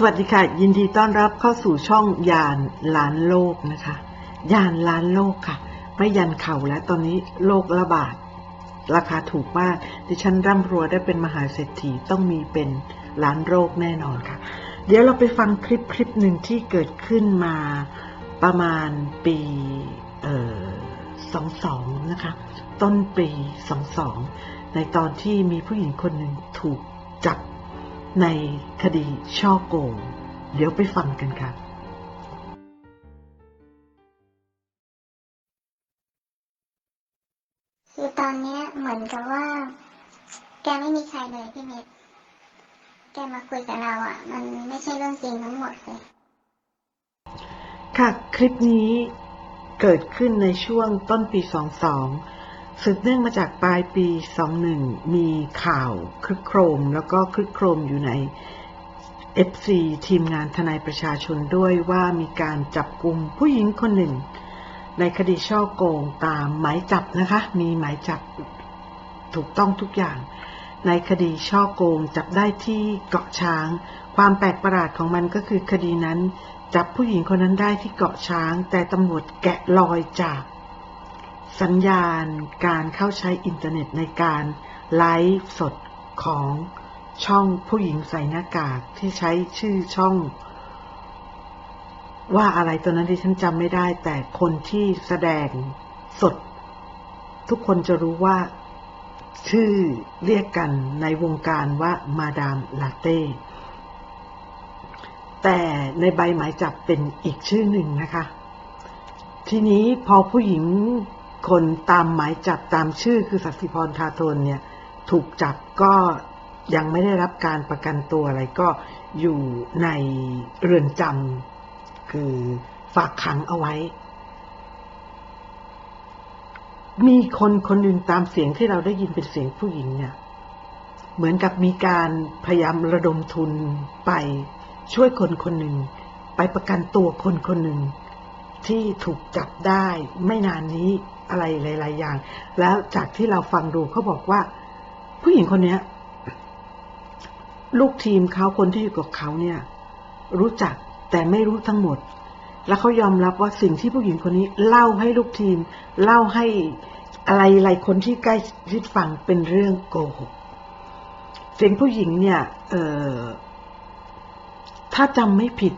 สวัสดีค่ะ ยินดีต้อนรับเข้าสู่ช่องยานล้านโลกนะคะยานล้านโลกค่ะ ไม่ยันเข่าแล้วตอนนี้โลกระบาด ราคาถูกมากดิฉันร่ำรวยได้เป็นมหาเศรษฐีต้องมีเป็นล้านโรคแน่นอนค่ะ เดี๋ยวเราไปฟังคลิปคลิปหนึ่งที่เกิดขึ้นมาประมาณปีเอ่อสองสองนะคะ ต้นปีสองสองในตอนที่มีผู้หญิงคนหนึ่งถูกจับ ในคดีช่อโกง เดี๋ยวไปฟังกันค่ะคือตอนเนี้ยเหมือนกับว่า แกไม่มีใครเลยพี่เม็ดแกมาคุยกับเราอะ มันไม่ใช่เรื่องจริงทั้งหมดเลย ค่ะ คลิปนี้เกิดขึ้นในช่วงต้นปี 22 สืบเนื่องมาจากปลายปี 21 มีข่าวคลึกโครม แล้วก็คลึกโครมอยู่ใน FC ทีมงานทนายประชาชนด้วยว่ามีการจับกลุ่มผู้หญิงคนหนึ่ง ในคดีช่อโกงตามหมายจับนะคะ มีหมายจับถูกต้องทุกอย่าง ในคดีช่อโกงจับได้ที่เกาะช้าง ความแปลกประหลาดของมันก็คือคดีนั้น จับผู้หญิงคนนั้นได้ที่เกาะช้าง แต่ตำรวจแกะรอยจาก สัญญาณการเข้าใช้อินเทอร์เน็ตในการไลฟ์สดของช่องผู้หญิงใส่หน้ากากที่ใช้ชื่อช่อง ว่าอะไรตัวนั้นที่ฉันจำไม่ได้ แต่คนที่แสดงสด ทุกคนจะรู้ว่า ชื่อเรียกกันในวงการว่ามาดามลาเต้แต่ในใบหมายจับเป็นอีกชื่อหนึ่งนะคะ ทีนี้พอผู้หญิง คนตามหมายจับตามชื่อคือสัสิพรทาโทนเนี่ยถูกจับก็ยังไม่ได้รับการประกันตัวอะไรก็อยู่ในเรือนจำคือฝากขังเอาไว้ มีคนคนหนึ่งตามเสียงที่เราได้ยินเป็นเสียงผู้หญิงเนี่ย เหมือนกับมีการพยายามระดมทุนไปช่วยคนคนหนึ่ง ไปประกันตัวคนคนหนึ่งที่ถูกจับได้ไม่นานนี้ อะไรหลาย ๆ อย่าง แล้วจากที่เราฟังดูเขาบอกว่า ผู้หญิงคนเนี้ย ลูกทีมเขาคนที่อยู่กับเขาเนี่ย รู้จักแต่ไม่รู้ทั้งหมด แล้วเขายอมรับว่าสิ่งที่ผู้หญิงคนนี้ เล่าให้ลูกทีม เล่าให้อะไรอะไรคนที่ใกล้ชิดฟังเป็นเรื่องโกหกเสียงผู้หญิงเนี่ย เออถ้าจำไม่ผิด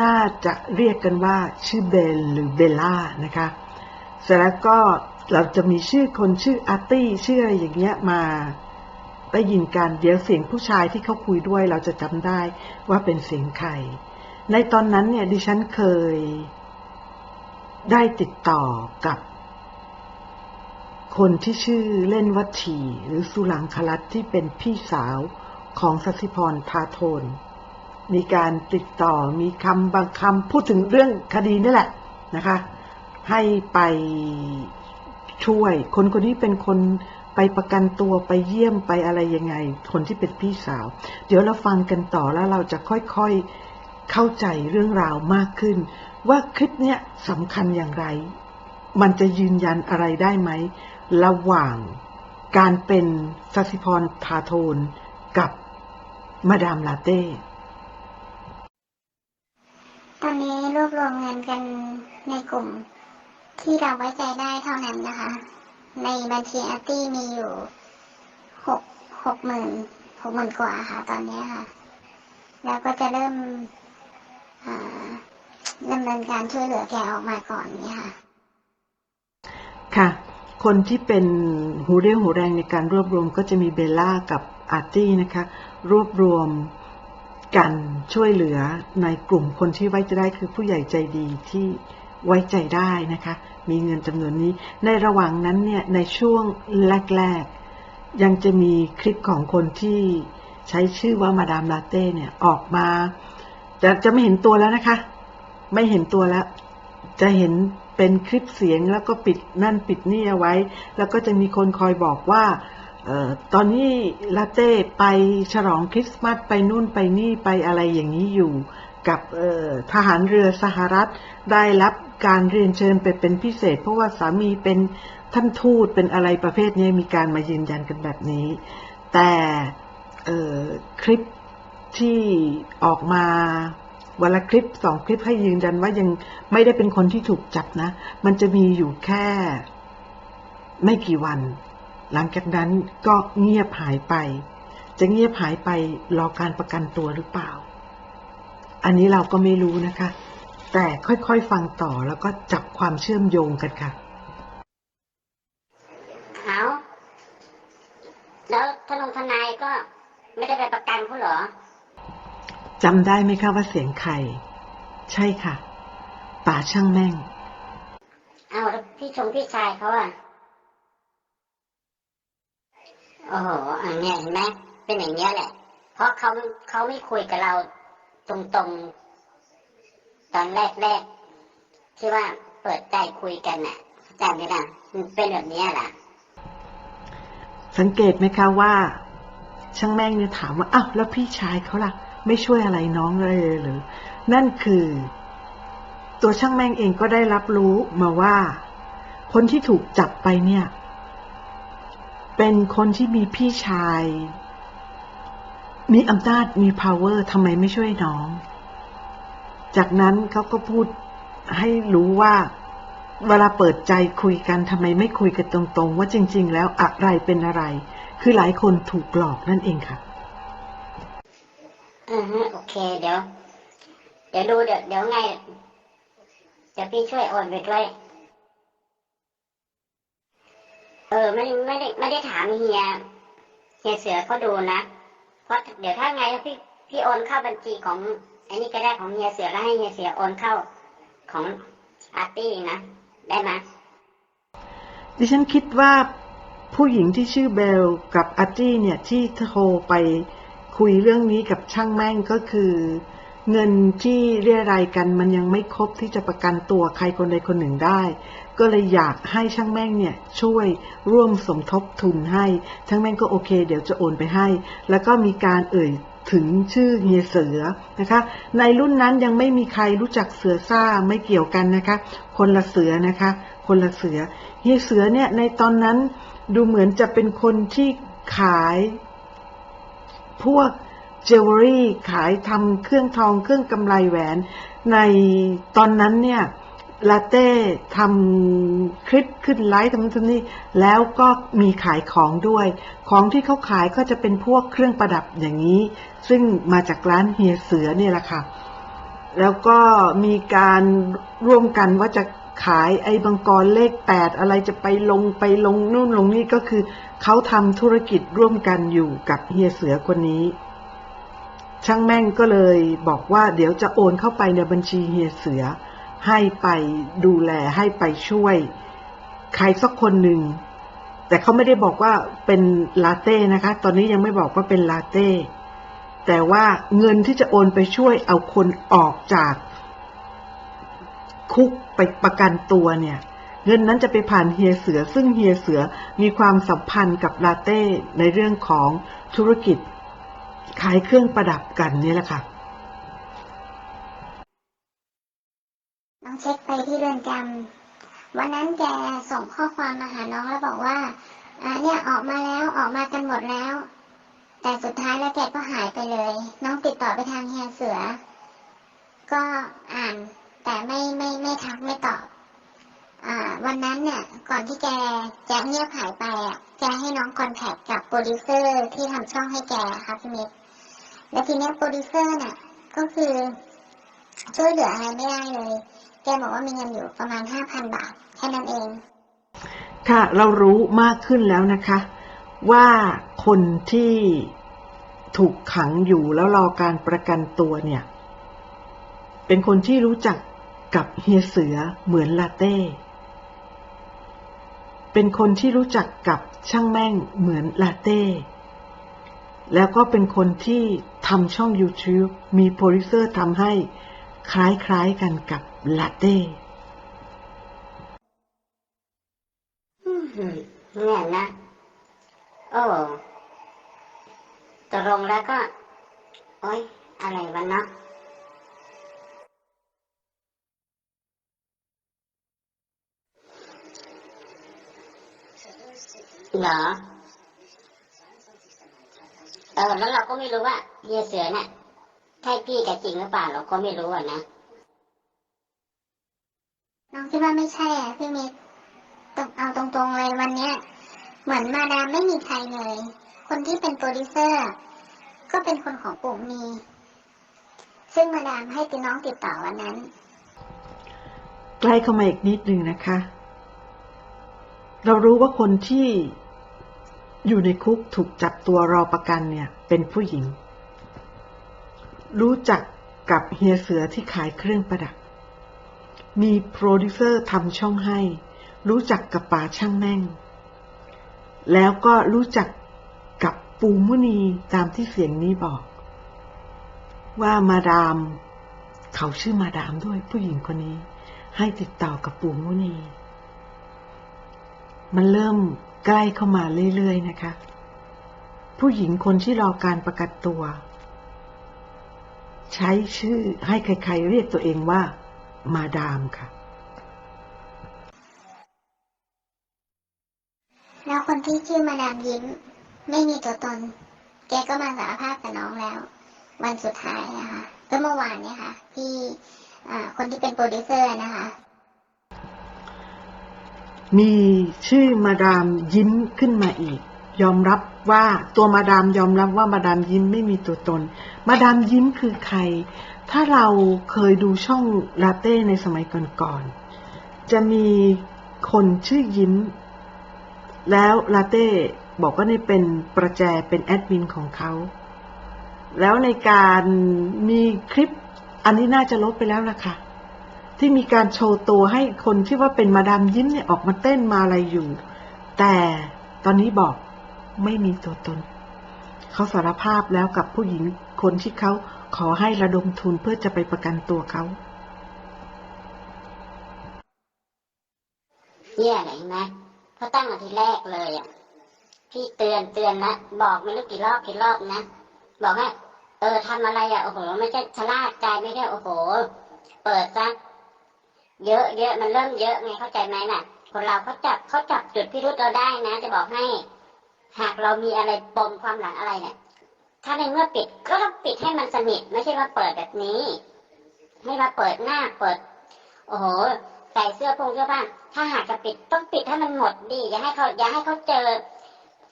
น่าจะเรียกกันว่าชื่อเบลหรือเบลล่านะคะ เสร็จแล้วก็เราจะมีชื่อคนชื่ออาร์ตี้ชื่ออะไรอย่างเงี้ยมาได้ยินกันเดี๋ยวเสียงผู้ชายที่เขาคุยด้วยเราจะจำได้ว่าเป็นเสียงใคร ในตอนนั้นเนี่ยดิฉันเคยได้ติดต่อกับ คนที่ชื่อเล่นวัตถีหรือสุลังคลัตที่เป็นพี่สาวของสัสิพรทาโทน มีการติดต่อมีคำบางคำพูดถึงเรื่องคดีนี่แหละนะคะ ให้ไปช่วย คนคนนี้เป็นคนไปประกันตัวไปเยี่ยมไปอะไรยังไง คนที่เป็นพี่สาว เดี๋ยวเราฟังกันต่อแล้วเราจะค่อยๆเข้าใจเรื่องราวมากขึ้น ว่าคลิปเนี้ยสำคัญอย่างไร มันจะยืนยันอะไรได้ไหม ระหว่างการเป็นสัสิพรพาโทนกับมาดามลาเต้ ตอนนี้รวบรวมเงินกันในกลุ่ม ที่เราไว้ใจได้เท่านั้นนะคะ ในบัญชีอาร์ตี้มีอยู่หกหกหมื่นหกหมื่นกว่าค่ะตอนนี้ค่ะ แล้วก็จะเริ่มดำเนินการช่วยเหลือแกออกมาก่อนเนี่ยค่ะ ค่ะ คนที่เป็นหูเรี่ยวหูแรงในการรวบรวมก็จะมีเบลล่ากับอาร์ตี้นะคะ รวบรวมกันช่วยเหลือในกลุ่มคนที่ไว้ใจได้คือผู้ใหญ่ใจดีที่ ไว้ใจได้นะคะ มีเงินจำนวนนี้ ในระหว่างนั้นเนี่ยในช่วงแรกๆ ยังจะมีคลิปของคนที่ใช้ชื่อว่ามาดามลาเต้เนี่ยออกมา จะจะไม่เห็นตัวแล้วนะคะ ไม่เห็นตัวแล้ว จะเห็นเป็นคลิปเสียงแล้วก็ปิดนั่นปิดนี่เอาไว้ แล้วก็จะมีคนคอยบอกว่าออตอนนี้ลาเต้ไปฉลองคริสต์มาสไปนู่นไปนี่ไปอะไรอย่างนี้อยู่ กับทหารเรือสหรัฐได้รับการเรียนเชิญไปเป็นพิเศษ เพราะว่าสามีเป็นท่านทูตเป็นอะไรประเภทนี้มีการมายืนยันกันแบบนี้ แต่คลิปที่ออกมาวันละคลิปสองคลิปให้ยืนยันว่ายังไม่ได้เป็นคนที่ถูกจับนะ มันจะมีอยู่แค่ไม่กี่วัน หลังจากนั้นก็เงียบหายไป จะเงียบหายไปรอการประกันตัวหรือเปล่า อันนี้เราก็ไม่รู้นะคะ แต่ค่อยๆฟังต่อแล้วก็จับความเชื่อมโยงกันค่ะ เอาแล้วทนงทนายก็ไม่ได้ไปประกันเขาเหรอจำได้ไหมคะว่าเสียงใคร ใช่ค่ะ ป่าช่างแม่ง เอาแล้วพี่ชงพี่ชายเขาอะโอ้โหอันเนี้ยเห็นไหมเป็นอย่างเงี้ยแหละ เพราะเขาเขาไม่คุยกับเรา ตรงๆ ตอนแรกๆ ที่ว่าเปิดใจคุยกันน่ะจำได้ไหมมันเป็นแบบนี้ยแหละสังเกตไหมคะว่า ช่างแม่งเนี่ยถามว่าอ้าวแล้วพี่ชายเขาล่ะ ไม่ช่วยอะไรน้องเลยหรือ นั่นคือ ตัวช่างแม่งเองก็ได้รับรู้มาว่า คนที่ถูกจับไปเนี่ย เป็นคนที่มีพี่ชาย มีอำนาจมี power ทำไมไม่ช่วยน้อง จากนั้นเขาก็พูดให้รู้ว่าเวลาเปิดใจคุยกันทำไมไม่คุยกันตรงๆ ว่าจริง ๆ แล้วอะไรเป็นอะไร คือหลายคนถูกหลอกนั่นเองค่ะอือฮึโอเค เดี๋ยว เดี๋ยวดูเดี๋ยวเดี๋ยวไง เดี๋ยวพี่ช่วยโอนไปด้วย เออไม่ได้ไม่ได้ไม่ได้ถามเฮียเฮียเสือเขาดูนะ เพราะเดี๋ยวถ้าไงพี่พี่โอนเข้าบัญชีของไอ้นี่ก็ได้ของเฮียเสือแล้วให้เฮียเสือโอนเข้าของอาร์ตี้นะได้ไหมดิฉันคิดว่าผู้หญิงที่ชื่อเบลกับอาร์ตี้เนี่ยที่โทรไปคุยเรื่องนี้กับช่างแม่งก็คือ เงินที่เรียรายกันมันยังไม่ครบที่จะประกันตัวใครคนใดคนหนึ่งได้ ก็เลยอยากให้ช่างแม่งเนี่ยช่วยร่วมสมทบทุนให้ ช่างแม่งก็โอเค เดี๋ยวจะโอนไปให้ แล้วก็มีการเอ่ยถึงชื่อเฮียเสือนะคะ ในรุ่นนั้นยังไม่มีใครรู้จักเสือซ่าไม่เกี่ยวกันนะคะ คนละเสือนะคะ คนละเสือเฮียเสือเนี่ยในตอนนั้นดูเหมือนจะเป็นคนที่ขายพวกเจวเวลรี่ขายทำเครื่องทองเครื่องกำไรแหวน ในตอนนั้นเนี่ย ลาเต้ทำคลิปขึ้นไลฟ์ทำนู่นทำนี่แล้วก็มีขายของด้วย ของที่เขาขายก็จะเป็นพวกเครื่องประดับอย่างนี้ ซึ่งมาจากร้านเฮียเสือเนี่ยแหละค่ะ แล้วก็มีการร่วมกันว่าจะขายไอ้บังกรเลขแปดอะไรจะไปลงไปลงนู่นลงนี่ก็คือเขาทำธุรกิจร่วมกันอยู่กับเฮียเสือคนนี้ช่างแม่งก็เลยบอกว่าเดี๋ยวจะโอนเข้าไปในบัญชีเฮียเสือ ให้ไปดูแลให้ไปช่วย ใครสักคนหนึ่ง แต่เขาไม่ได้บอกว่าเป็นลาเต้นะคะ ตอนนี้ยังไม่บอกว่าเป็นลาเต้ แต่ว่าเงินที่จะโอนไปช่วยเอาคนออกจาก คุกไปประกันตัวเนี่ย เงินนั้นจะไปผ่านเฮียเสือ ซึ่งเฮียเสือมีความสัมพันธ์กับลาเต้ในเรื่องของธุรกิจขายเครื่องประดับกันนี่แหละค่ะ ที่เรือนจำวันนั้นแกส่งข้อความมาหาน้องแล้วบอกว่าอ่าเนี่ยออกมาแล้วออกมากันหมดแล้ว แต่สุดท้ายแล้วแกก็หายไปเลย น้องติดต่อไปทางเฮียเสือ ก็อ่านแต่ไม่ไม่ไม่ทักไม่ตอบอ่าวันนั้นเนี่ยก่อนที่แกจะเงียบหายไปอะแกให้น้องคอนแทคกับโปรดิวเซอร์ที่ทำช่องให้แกค่ะพี่มิตรแล้วทีนี้โปรดิวเซอร์เนี่ยก็คือช่วยเหลืออะไรไม่ได้เลย แกบอกว่ามีเงินอยู่ประมาณห้าพันบาทแค่นั้นเอง ค่ะ เรารู้มากขึ้นแล้วนะคะ ว่าคนที่ถูกขังอยู่แล้วรอการประกันตัวเนี่ย เป็นคนที่รู้จักกับเฮียเสือเหมือนลาเต้ เป็นคนที่รู้จักกับช่างแม่งเหมือนลาเต้ แล้วก็เป็นคนที่ทำช่อง YouTube มีโปรดิวเซอร์ทำให้คล้ายๆกันกับ ลาเต้อืมเนี่ยนะ โอ้ตกลงแล้วก็ โอ๊ย อะไรวะเนาะเหรอ เออ แล้วเราก็ไม่รู้ว่าเฮียเสือเนี่ยใช่พี่แกจริงหรือเปล่าเราก็ไม่รู้อะนะ น้องคิดว่าไม่ใช่อะพี่มิตรตรงเอาตรงๆเลยวันเนี้ย เหมือนมาดามไม่มีใครเลย คนที่เป็นโปรดิวเซอร์ ก็เป็นคนของปู่มี ซึ่งมาดามให้ติน้องติดต่อวันนั้น ใกล้เข้ามาอีกนิดนึงนะคะ เรารู้ว่าคนที่อยู่ในคุกถูกจับตัวรอประกันเนี่ย เป็นผู้หญิง รู้จักกับเฮียเสือที่ขายเครื่องประดับ มีโปรดิวเซอร์ทำช่องให้ รู้จักกับป่าช่างแม่ง แล้วก็รู้จักกับปูมุนีตามที่เสียงนี้บอก ว่ามาดาม เขาชื่อมาดามด้วยผู้หญิงคนนี้ ให้ติดต่อกับปูมุนี มันเริ่มใกล้เข้ามาเรื่อยๆนะคะ ผู้หญิงคนที่รอการประกันตัว ใช้ชื่อให้ใครๆเรียกตัวเองว่า มาดามค่ะ แล้วคนที่ชื่อมาดามยิ้ม ไม่มีตัวตน แกก็มาสารภาพกับน้องแล้ว วันสุดท้ายนะคะก็เมื่อวานเนี่ยค่ะ ที่อ่าคนที่เป็นโปรดิวเซอร์นะคะ มีชื่อมาดามยิ้มขึ้นมาอีก ยอมรับว่าตัวมาดามยอมรับว่ามาดามยิ้มไม่มีตัวตน มาดามยิ้มคือใคร ถ้าเราเคยดูช่องลาเต้ในสมัยก่อนๆ จะมีคนชื่อยิ้ม แล้วลาเต้บอกว่านี่เป็นประแจเป็นแอดมินของเขา แล้วในการมีคลิปอันนี้น่าจะลบไปแล้วล่ะค่ะ ที่มีการโชว์ตัวให้คนที่ว่าเป็นมาดามยิ้มเนี่ยออกมาเต้นมาอะไรอยู่ แต่ตอนนี้บอกไม่มีตัวตน เขาสารภาพแล้วกับผู้หญิงคนที่เขาขอให้ระดมทุนเพื่อจะไปประกันตัวเขาเนี่ยเห็นไหมเพราตั้งแต่ทีแรกเลยอะพี่เตือนเตือนนะบอกไม่รู้กี่รอบกี่รอบนะบอกให้เออทำอะไรอะโอ้โหไม่ใช่ชะล่าใจไม่ใช่โอ้โห เปิดซะเยอะเยอะมันเริ่มเยอะไงเข้าใจไหมน่ะ คนเราเขาจับเขาจับจุดพิรุธเราได้นะ จะบอกให้ หากเรามีอะไรปมความหลังอะไรเนี่ย ถ้าในเมื่อปิดก็ต้องปิดให้มันสนิทไม่ใช่ว่าเปิดแบบนี้ให้มาเปิดหน้าเปิด โอ้โหใส่เสื้อพงเสื้อผ้าถ้าหากจะปิดต้องปิดให้มันหมดดิอย่าให้เขาอย่าให้เขาเจอ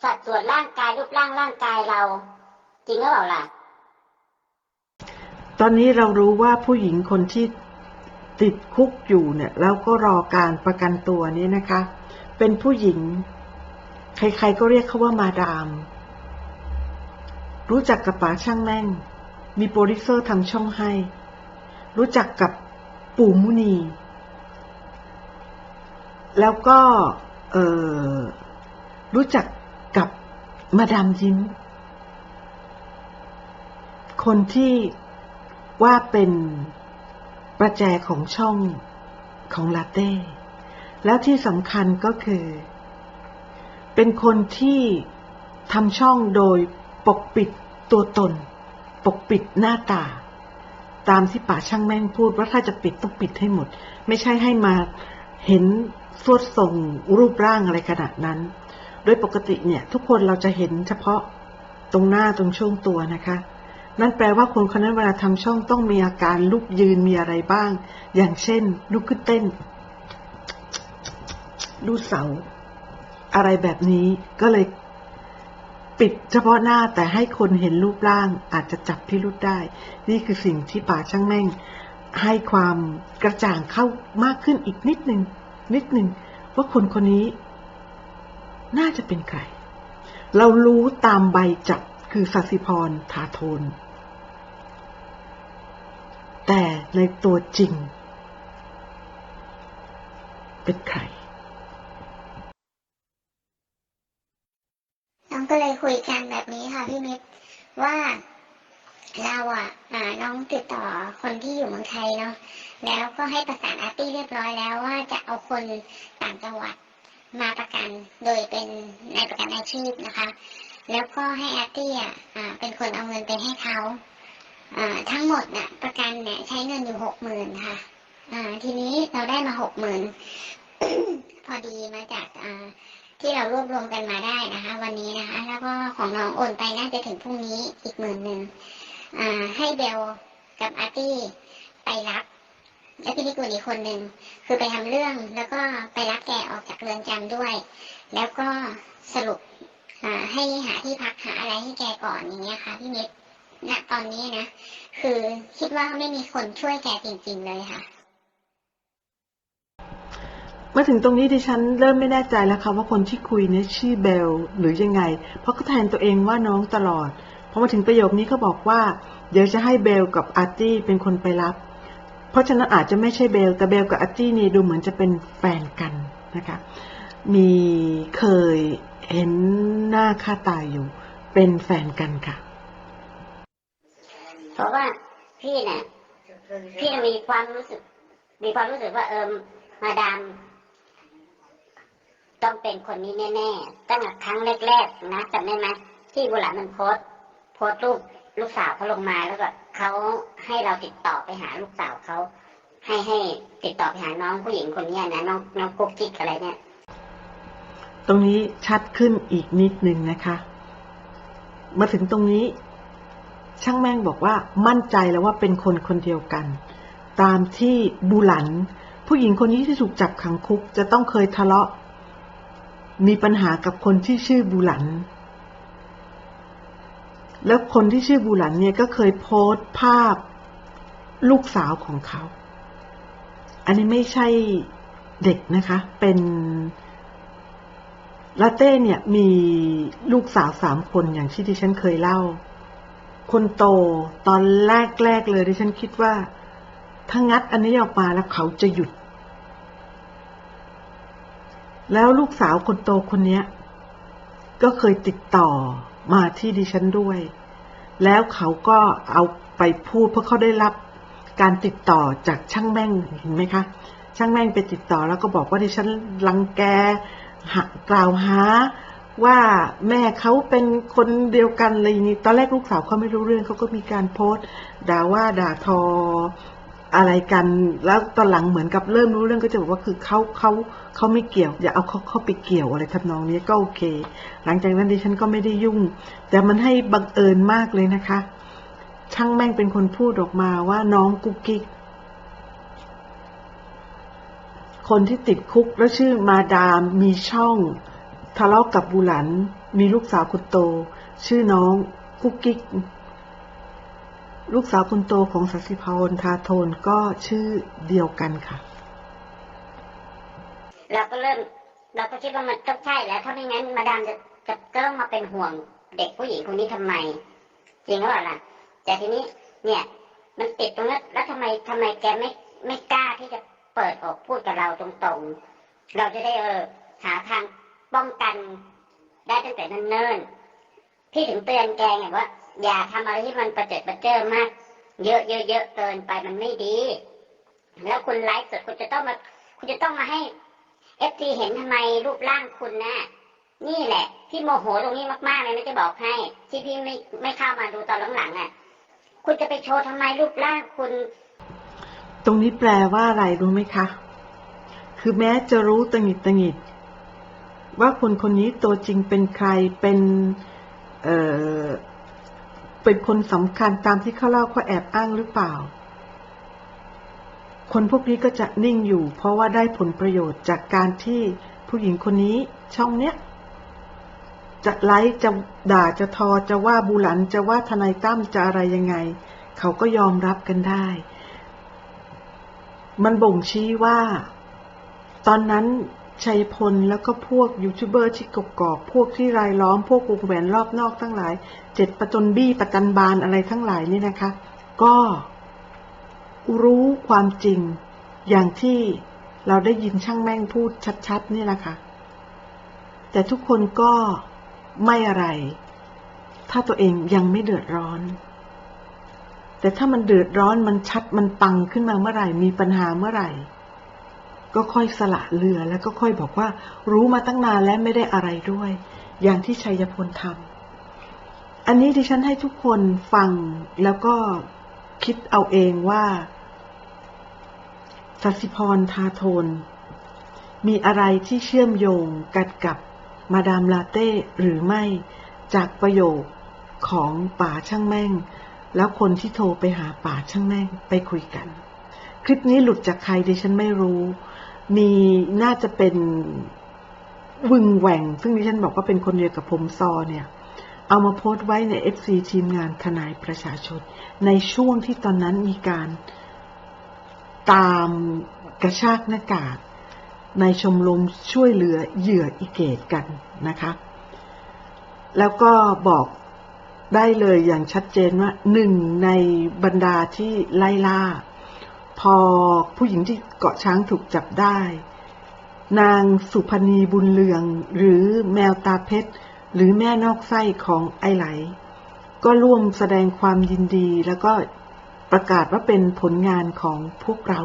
สัดส่วนร่างกายรูปร่างร่างกายเรา จริงหรือเปล่าล่ะ ตอนนี้เรารู้ว่าผู้หญิงคนที่ติดคุกอยู่เนี่ยแล้วก็รอการประกันตัวนี้นะคะ เป็นผู้หญิง ใครๆก็เรียกเขาว่ามาดาม รู้จักกับป๋าช่างแม่ง มีโปรดิวเซอร์ทำช่องให้ รู้จักกับปู่มุนี แล้วก็รู้จักกับมาดามยิ้ม คนที่ว่าเป็นประแจของช่องของลาเต้ แล้วที่สำคัญก็คือ เป็นคนที่ทำช่องโดยปกปิดตัวตน ปกปิดหน้าตา ตามที่ป่าช่างแม่งพูดว่าถ้าจะปิดต้องปิดให้หมด ไม่ใช่ให้มาเห็นสวดทรงรูปร่างอะไรขนาดนั้น โดยปกติเนี่ย ทุกคนเราจะเห็นเฉพาะตรงหน้าตรงช่วงตัวนะคะ นั่นแปลว่าคนคนนั้นเวลาทำช่องต้องมีอาการลุกยืนมีอะไรบ้าง อย่างเช่น ลุกขึ้นเต้น ดูเสา อะไรแบบนี้ก็เลยปิดเฉพาะหน้าแต่ให้คนเห็นรูปร่างอาจจะจับพิรุษได้ นี่คือสิ่งที่ป่าช่างแม่ง ให้ความกระจ่างเข้ามากขึ้นอีกนิดหนึ่งนิดหนึ่งว่าคนคนนี้ น่าจะเป็นใคร เรารู้ตามใบจับคือสัสิพรถาโทน แต่ในตัวจริง เป็นใคร น้อง ก็เลยคุยกันแบบนี้ค่ะพี่มิตรว่าเราอะอ่าน้องติดต่อคนที่อยู่เมืองไทยเนาะแล้วก็ให้ประสานอาร์ตี้เรียบร้อยแล้วว่าจะเอาคนต่างจังหวัดมาประกันโดยเป็นในประกันอาชีพนะคะ แล้วก็ให้อาร์ตี้อะเป็นคนเอาเงินไปให้เขาทั้งหมดน่ะประกันเนี่ยใช้เงินอยู่หกหมื่นค่ะทีนี้เราได้มาหกหมื่นพอดีมาจากอ่า ที่เรารวบรวมกันมาได้นะคะ วันนี้นะคะ แล้วก็ของน้องโอนไปน่าจะถึงพรุ่งนี้อีกหมื่นหนึ่งอ่าให้เบลกับอาร์ตี้ไปรับแล้วพี่นิกุลอีกคนหนึ่งคือไปทำเรื่องแล้วก็ไปรับแกออกจากเรือนจำด้วย แล้วก็สรุปอ่าให้หาที่พักหาอะไรให้แกก่อนอย่างเงี้ยค่ะพี่นิดณตอนนี้นะ คือคิดว่าไม่มีคนช่วยแกจริง ๆ เลยค่ะ มาถึงตรงนี้ดิฉันเริ่มไม่แน่ใจแล้วค่ะว่าคนที่คุยเนี่ยชื่อเบลหรือยังไง เพราะก็แทนตัวเองว่าน้องตลอดพอมาถึงประโยคนี้เขาบอกว่า เดี๋ยวจะให้เบลกับอาร์ตี้เป็นคนไปรับ เพราะฉะนั้นอาจจะไม่ใช่เบล แต่เบลกับอาร์ตี้นี่ดูเหมือนจะเป็นแฟนกันนะคะ มีเคยเห็นหน้าค่าตาอยู่ เป็นแฟนกันค่ะเพราะว่าพี่เนี่ยพี่น่ะมีความรู้สึก มีความรู้สึกว่าเอิมมาดาม ต้องเป็นคนนี้แน่ๆตั้งแต่ครั้งแรกๆนะจำได้ไหมที่บุหลามันโพสต์โพสต์รูปลูกสาวเขาลงมาแล้วก็เขาให้เราติดต่อไปหาลูกสาวเขาให้ให้ติดต่อไปหาน้องผู้หญิงคนนี้นะน้องน้องกุ๊กกิ๊กอะไรเนี่ย ตรงนี้ชัดขึ้นอีกนิดนึงนะคะ มาถึงตรงนี้ ช่างแม่งบอกว่ามั่นใจแล้วว่าเป็นคนคนเดียวกัน ตามที่บูหลัน ผู้หญิงคนนี้ที่ถูกจับขังคุก จะต้องเคยทะเลาะ มีปัญหากับคนที่ชื่อบูหลัน แล้วคนที่ชื่อบูหลันเนี่ยก็เคยโพสต์ภาพลูกสาวของเขา อันนี้ไม่ใช่เด็กนะคะ เป็นลาเต้เนี่ยมีลูกสาวสามคนอย่างที่ดิฉันเคยเล่า คนโตตอนแรกๆเลยดิฉันคิดว่าถ้างัดอันนี้ออกมาแล้วเขาจะหยุด แล้วลูกสาวคนโตคนนี้ก็เคยติดต่อมาที่ดิฉันด้วย แล้วเขาก็เอาไปพูดเพราะเขาได้รับการติดต่อจากช่างแม่งเห็นไหมคะ ช่างแม่งไปติดต่อแล้วก็บอกว่าดิฉันรังแกกล่าวหาว่าแม่เขาเป็นคนเดียวกันอะไรนี้ตอนแรกลูกสาวเขาไม่รู้เรื่องเขาก็มีการโพสต์ด่าว่าด่าทอ อะไรกัน แล้วตอนหลังเหมือนกับเริ่มรู้เรื่องก็จะบอกว่าคือเขาเขาเขาไม่เกี่ยว อย่าเอาเขาเข้าไปเกี่ยวอะไรทำนองนี้ก็โอเค หลังจากนั้นดิฉันก็ไม่ได้ยุ่ง แต่มันให้บังเอิญมากเลยนะคะ ช่างแม่งเป็นคนพูดออกมาว่าน้องกุ๊กกิ๊กคนที่ติดคุกแล้วชื่อมาดามมีช่องทะเลาะกับบูหลัน มีลูกสาวคนโต ชื่อน้องกุ๊กกิ๊ก ลูกสาวคนโตของสัสิพรทาโทนก็ชื่อเดียวกันค่ะ เราก็เริ่มเราก็คิดว่ามันต้องใช่แล้ว ถ้าไม่งั้นมาดามจะจะก็ต้องมาเป็นห่วงเด็กผู้หญิงคนนี้ทำไม จริงหรือเปล่าล่ะ แต่ทีนี้เนี่ย มันติดตรงนั้นแล้วทำไมทำไมแกไม่ไม่กล้าที่จะเปิดอกพูดกับเราตรงๆ เราจะได้เออหาทางป้องกันได้ตั้งแต่เนิ่นๆพี่ถึงเตือนแกไงว่า อย่าทำอะไรที่มันประเจิดประเจิอมาก เยอะเยอะเยอะเกินไปมันไม่ดี แล้วคุณไลฟ์สดคุณจะต้องมา คุณจะต้องมาให้เอฟซีเห็นทำไมรูปร่างคุณนะนี่แหละ พี่โมโหตรงนี้มากๆเลยนะจะบอกให้ ที่พี่ไม่ไม่เข้ามาดูตอนหลังๆอะ คุณจะไปโชว์ทำไมรูปร่างคุณ ตรงนี้แปลว่าอะไรรู้ไหมคะ คือแม้จะรู้ตังหิดตังหิดว่าคนคนนี้ตัวจริงเป็นใครเป็น เอ่อ เป็นคนสำคัญตามที่เขาเล่าเขาแอบอ้างหรือเปล่า คนพวกนี้ก็จะนิ่งอยู่ เพราะว่าได้ผลประโยชน์จากการที่ผู้หญิงคนนี้ช่องเนี้ย จะไลค์จะด่าจะทอจะว่าบูหลันจะว่าทนายตั้มจะอะไรยังไง เขาก็ยอมรับกันได้ มันบ่งชี้ว่า ตอนนั้น ชัยพลแล้วก็พวกยูทูบเบอร์ที่กกอกพวกที่รายล้อมพวกวงแหวนรอบนอกทั้งหลายเจ็ดประจนบี้ประจันบานอะไรทั้งหลายนี่นะคะ ก็รู้ความจริงอย่างที่เราได้ยินช่างแม่งพูดชัดๆนี่แหละค่ะ แต่ทุกคนก็ไม่อะไร ถ้าตัวเองยังไม่เดือดร้อน แต่ถ้ามันเดือดร้อนมันชัดมันปังขึ้นมาเมื่อไหร่มีปัญหาเมื่อไหร่ ก็ค่อยสละเรือแล้วก็ค่อยบอกว่า รู้มาตั้งนานและไม่ได้อะไรด้วย อย่างที่ชัยพลทำอันนี้ดิฉันให้ทุกคนฟังแล้วก็คิดเอาเองว่าสัสิพรทาโทน มีอะไรที่เชื่อมโยงกันกับมาดามลาเต้หรือไม่จากประโยคของป่าช่างแม่ง แล้วคนที่โทรไปหาป่าช่างแม่งไปคุยกัน คลิปนี้หลุดจากใครดิฉันไม่รู้ มีน่าจะเป็นวึงแหว่ง ซึ่งดิฉันบอกว่าเป็นคนเดียวกับผมซอเนี่ย เอามาโพสต์ไว้ใน FC ทีมงานทนายประชาชน ในช่วงที่ตอนนั้นมีการตามกระชากหน้ากากในชมรมช่วยเหลือเหยื่ออิเกตกันนะคะ แล้วก็บอกได้เลยอย่างชัดเจนว่าหนึ่งในบรรดาที่ไล่ล่า พอผู้หญิงที่เกาะช้างถูกจับได้ นางสุพณีบุญเลือง หรือแมวตาเพชร หรือแม่นอกไส้ของไอไหล ก็ร่วมแสดงความยินดีแล้วก็ประกาศว่าเป็นผลงานของพวกเรา